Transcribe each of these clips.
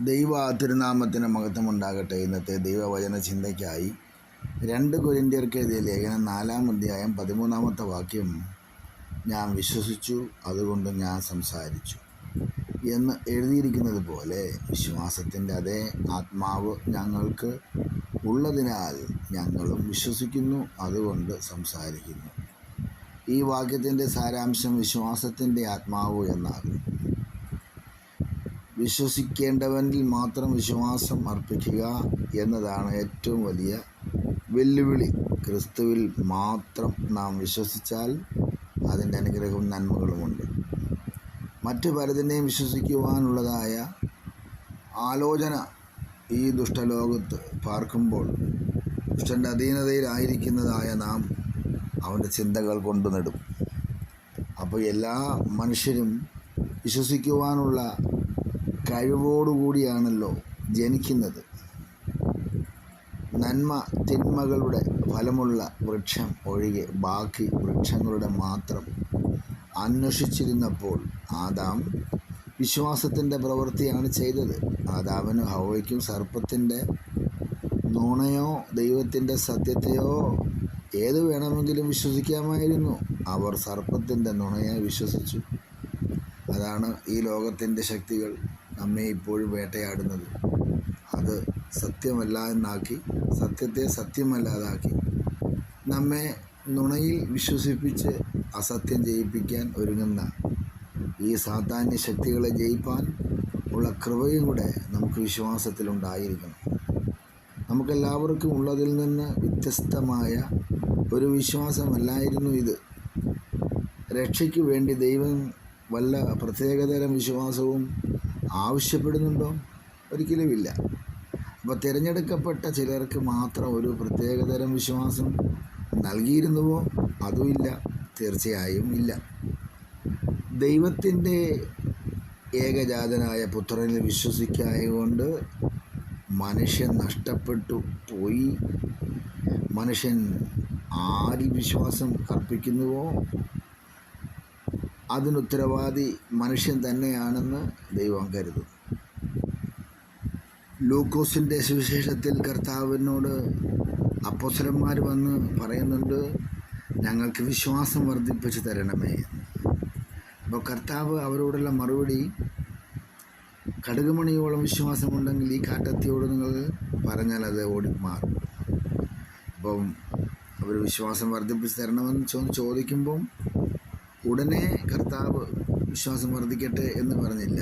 ദൈവ തിരുനാമത്തിന് മഹത്വമുണ്ടാകട്ടെ. ഇന്നത്തെ ദൈവവചന ചിന്തയ്ക്കായി രണ്ട് കൊരിന്ത്യർക്കെതിരെ ലേഖനം നാലാം അധ്യായം പതിമൂന്നാമത്തെ വാക്യം ഞാൻ വിശ്വസിച്ചു അതുകൊണ്ട് ഞാൻ സംസാരിച്ചു എന്ന് എഴുതിയിരിക്കുന്നത് പോലെ വിശ്വാസത്തിന്റെ അതേ ആത്മാവ് ഞങ്ങൾക്ക് ഉള്ളതിനാൽ ഞങ്ങളും വിശ്വസിക്കുന്നു അതുകൊണ്ട് സംസാരിക്കുന്നു. ഈ വാക്യത്തിന്റെ സാരാംശം വിശ്വാസത്തിന്റെ ആത്മാവ് എന്നാകും വിശ്വസിക്കേണ്ടവനിൽ മാത്രം വിശ്വാസം അർപ്പിക്കുക എന്നതാണ് ഏറ്റവും വലിയ വെല്ലുവിളി. ക്രിസ്തുവിൽ മാത്രം നാം വിശ്വസിച്ചാൽ അതിന്റെ അനുഗ്രഹവും നന്മകളുമുണ്ട് മറ്റു പലതിനെയും വിശ്വസിക്കുവാനുള്ളതായ ആലോചന ഈ ദുഷ്ടലോകത്ത് പാർക്കുമ്പോൾ ദുഷ്ടന്റെ അധീനതയിലായിരിക്കുന്നതായ നാം അവന്റെ ചിന്തകൾ കൊണ്ടു നടും. അപ്പോൾ എല്ലാ മനുഷ്യരും വിശ്വസിക്കുവാനുള്ള കഴിവോടുകൂടിയാണല്ലോ ജനിക്കുന്നത്. നന്മ തിന്മകളുടെ ഫലമുള്ള വൃക്ഷം ഒഴികെ ബാക്കി വൃക്ഷങ്ങളുടെ മാത്രം. അന്വേഷിച്ചിരുന്നപ്പോൾ ആദാം വിശ്വാസത്തിന്റെ പ്രവൃത്തിയാണ് ചെയ്തത്. ആദാമിനും ഹവയ്ക്കും സർപ്പത്തിന്റെ നുണയോ ദൈവത്തിന്റെ സത്യത്തെയോ ഏത് വേണമെങ്കിലും വിശ്വസിക്കാമായിരുന്നു. അവർ സർപ്പത്തിന്റെ നുണയെ വിശ്വസിച്ചു. അതാണ് ഈ ലോകത്തിന്റെ ശക്തികൾ. നമ്മെ ഇപ്പോഴും വേട്ടയാടുന്നത്. അത് സത്യമല്ല എന്നാക്കി സത്യത്തെ സത്യമല്ലാതാക്കി. നമ്മെ നുണയിൽ വിശ്വസിപ്പിച്ച് അസത്യം ജയിപ്പിക്കാൻ ഒരുങ്ങുന്ന ഈ സാധാന്യ ശക്തികളെ ജയിപ്പാൻ ഉള്ള കൃപയും കൂടെ നമുക്ക് വിശ്വാസത്തിലുണ്ടായിരിക്കണം. നമുക്കെല്ലാവർക്കും ഉള്ളതിൽ നിന്ന് വ്യത്യസ്തമായ ഒരു വിശ്വാസമല്ലായിരുന്നു ഇത്. രക്ഷയ്ക്ക് വേണ്ടി ദൈവം വല്ല പ്രത്യേകതരം വിശ്വാസവും ആവശ്യപ്പെടുന്നുണ്ടോ? ഒരിക്കലുമില്ല. അപ്പോൾ തിരഞ്ഞെടുക്കപ്പെട്ട ചിലർക്ക് മാത്രം ഒരു പ്രത്യേകതരം വിശ്വാസം നൽകിയിരുന്നുവോ? അതുമില്ല. തീർച്ചയായും ഇല്ല. ദൈവത്തിന്റെ ഏകജാതനായ പുത്രനിൽ വിശ്വസിക്കായതുകൊണ്ട് മനുഷ്യൻ നഷ്ടപ്പെട്ടു പോയി. മനുഷ്യൻ ആരിൽ വിശ്വാസം അർപ്പിക്കുന്നുവോ? അതിനുത്തരവാദി മനുഷ്യൻ തന്നെയാണെന്ന് ദൈവം കരുതും ലൂക്കോസിന്റെ സുവിശേഷത്തിൽ കർത്താവിനോട് അപ്പോസരന്മാർ വന്ന് പറയുന്നുണ്ട് ഞങ്ങൾക്ക് വിശ്വാസം വർദ്ധിപ്പിച്ച് തരണമേ അപ്പോൾ കർത്താവ് അവരോടുള്ള മറുപടി കടുകുമണിയോളം വിശ്വാസമുണ്ടെങ്കിൽ ഈ കാട്ടത്തിയോട് നിങ്ങൾ പറഞ്ഞാൽ അത് ഓടി മാറും അപ്പം അവർ വിശ്വാസം വർദ്ധിപ്പിച്ച് തരണമെന്ന് ചോദിക്കുമ്പം ഉടനെ കർത്താവ് വിശ്വാസം വർദ്ധിക്കട്ടെ എന്ന് പറഞ്ഞില്ല.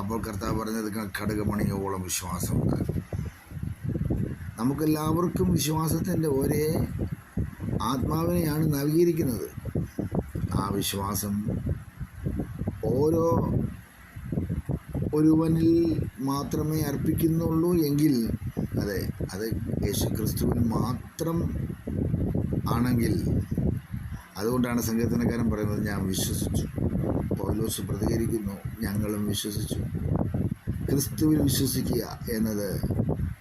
അപ്പോൾ കർത്താവ് പറഞ്ഞത് ഘടകമണിയോളം വിശ്വാസം ഉണ്ടാകും നമുക്കെല്ലാവർക്കും വിശ്വാസത്തിന്റെ ഒരേ ആത്മാവിനെയാണ് നൽകിയിരിക്കുന്നത്. ആ വിശ്വാസം ഓരോ ഒരുവനിൽ മാത്രമേ അർപ്പിക്കുന്നുള്ളൂ എങ്കിൽ അതെ അത് യേശു ക്രിസ്തുവിൽ മാത്രം ആണെങ്കിൽ അതുകൊണ്ടാണ് സങ്കീർത്തനക്കാരൻ പറയുന്നത് ഞാൻ വിശ്വസിച്ചു. പൗലോസ് പ്രതികരിക്കുന്നു ഞങ്ങളും വിശ്വസിച്ചു. ക്രിസ്തുവിൽ വിശ്വസിക്കുക എന്നത്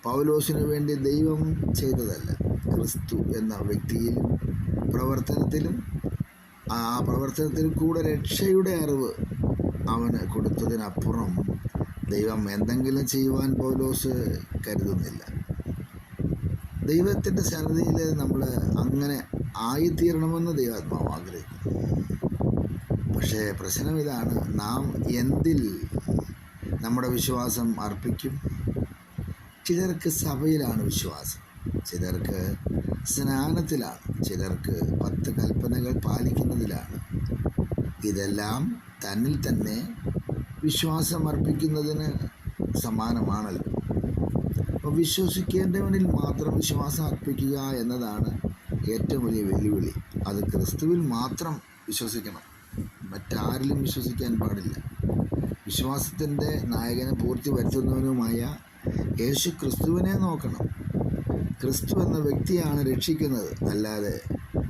പൗലോസിന് വേണ്ടി ദൈവം ചെയ്തതല്ല. ക്രിസ്തു എന്ന വ്യക്തിയിലും പ്രവർത്തനത്തിലും ആ പ്രവർത്തനത്തിൽ കൂടെ രക്ഷയുടെ അറിവ് അവന് കൊടുത്തതിനപ്പുറം ദൈവം എന്തെങ്കിലും ചെയ്യുവാൻ പൗലോസ് കരുതുന്നില്ല. ദൈവത്തിന്റെ സന്നദ്ധിയിൽ നമ്മൾ അങ്ങനെ ആയിത്തീരണമെന്ന് ദൈവാത്മാവ് ആഗ്രഹിക്കുന്നു. പക്ഷേ പ്രശ്നം ഇതാണ് നാം എന്തിൽ നമ്മുടെ വിശ്വാസം അർപ്പിക്കും? ചിലർക്ക് സഭയിലാണ് വിശ്വാസം ചിലർക്ക് സ്നാനത്തിലാണ് ചിലർക്ക് പത്ത് കൽപ്പനകൾ പാലിക്കുന്നതിലാണ്. ഇതെല്ലാം തന്നിൽ തന്നെ വിശ്വാസം അർപ്പിക്കുന്നതിന് സമാനമാണല്ലോ. അപ്പോൾ വിശ്വസിക്കേണ്ടവനിൽ മാത്രം വിശ്വാസം അർപ്പിക്കുക എന്നതാണ് ഏറ്റവും വലിയ വെല്ലുവിളി. അത് ക്രിസ്തുവിൽ മാത്രം വിശ്വസിക്കണം. മറ്റാരിലും വിശ്വസിക്കാൻ പാടില്ല. വിശ്വാസത്തിന്റെ നായകനെ പൂർത്തി വരുത്തുന്നവനുമായ യേശു ക്രിസ്തുവിനെ നോക്കണം. ക്രിസ്തു എന്ന വ്യക്തിയാണ് രക്ഷിക്കുന്നത്. അല്ലാതെ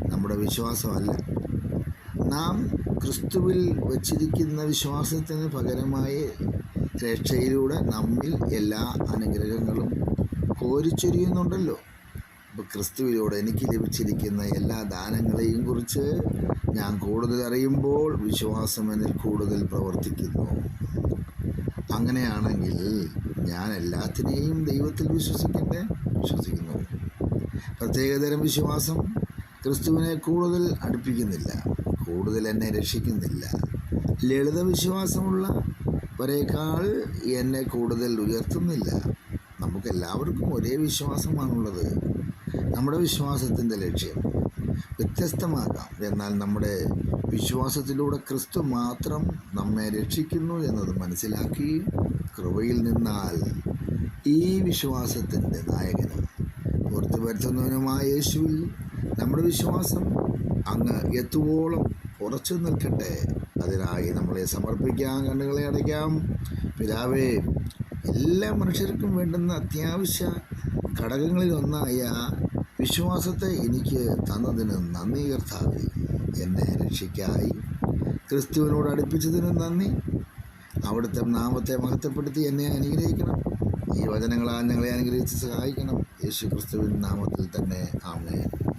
നമ്മുടെ വിശ്വാസമല്ല. നാം ക്രിസ്തുവിൽ വച്ചിരിക്കുന്ന വിശ്വാസത്തിന് പകരമായി രക്ഷയിലൂടെ നമ്മിൽ എല്ലാ അനുഗ്രഹങ്ങളും കോരിച്ചൊരിയുന്നുണ്ടല്ലോ. ക്രിസ്തുവിലൂടെ എനിക്ക് ലഭിച്ചിരിക്കുന്ന എല്ലാ ദാനങ്ങളെയും കുറിച്ച് ഞാൻ കൂടുതൽ അറിയുമ്പോൾ വിശ്വാസം എന്നിൽ കൂടുതൽ പ്രവർത്തിക്കുന്നു. അങ്ങനെയാണെങ്കിൽ ഞാൻ എല്ലാത്തിനെയും ദൈവത്തിൽ വിശ്വസിക്കട്ടെ? വിശ്വസിക്കുന്നു. പ്രത്യേകതരം വിശ്വാസം ക്രിസ്തുവിനെ കൂടുതൽ അടുപ്പിക്കുന്നില്ല കൂടുതൽ എന്നെ രക്ഷിക്കുന്നില്ല. ലളിത വിശ്വാസമുള്ള വരേക്കാൾ എന്നെ കൂടുതൽ ഉയർത്തുന്നില്ല. നമുക്കെല്ലാവർക്കും ഒരേ വിശ്വാസമാണുള്ളത്. നമ്മുടെ വിശ്വാസത്തിന്റെ ലക്ഷ്യം വ്യത്യസ്തമാകാം എന്നാൽ നമ്മുടെ വിശ്വാസത്തിലൂടെ ക്രിസ്തു മാത്രം നമ്മെ രക്ഷിക്കുന്നു എന്നത് മനസ്സിലാക്കി കൃപയിൽ നിന്നാൽ ഈ വിശ്വാസത്തിന്റെ നായകനും പുറത്തു വരുത്തുന്നവനുമായ യേശുവിൽ നമ്മുടെ വിശ്വാസം അങ്ങ് എത്തുവോളം ഉറച്ചു നിൽക്കട്ടെ. അതിനായി നമ്മളെ സമർപ്പിക്കാം കണ്ണുകളെ അടയ്ക്കാം. പിതാവേ എല്ലാ മനുഷ്യർക്കും വേണ്ടുന്ന അത്യാവശ്യ ഘടകങ്ങളിൽ ഒന്നായ വിശ്വാസത്തെ എനിക്ക് തന്നതിന് നന്ദി കർത്താവേ. എന്നെ രക്ഷിക്കായി. ക്രിസ്തുവിനോട് അടുപ്പിച്ചതിന് നന്ദി. അവിടുത്തെ നാമത്തെ മഹത്വപ്പെടുത്തി എന്നെ അനുഗ്രഹിക്കണം. ഈ വചനങ്ങളാൽ ഞങ്ങളെ അനുഗ്രഹിച്ച് സഹായിക്കണം. യേശു ക്രിസ്തുവിൻ നാമത്തിൽ തന്നെ. ആമേൻ.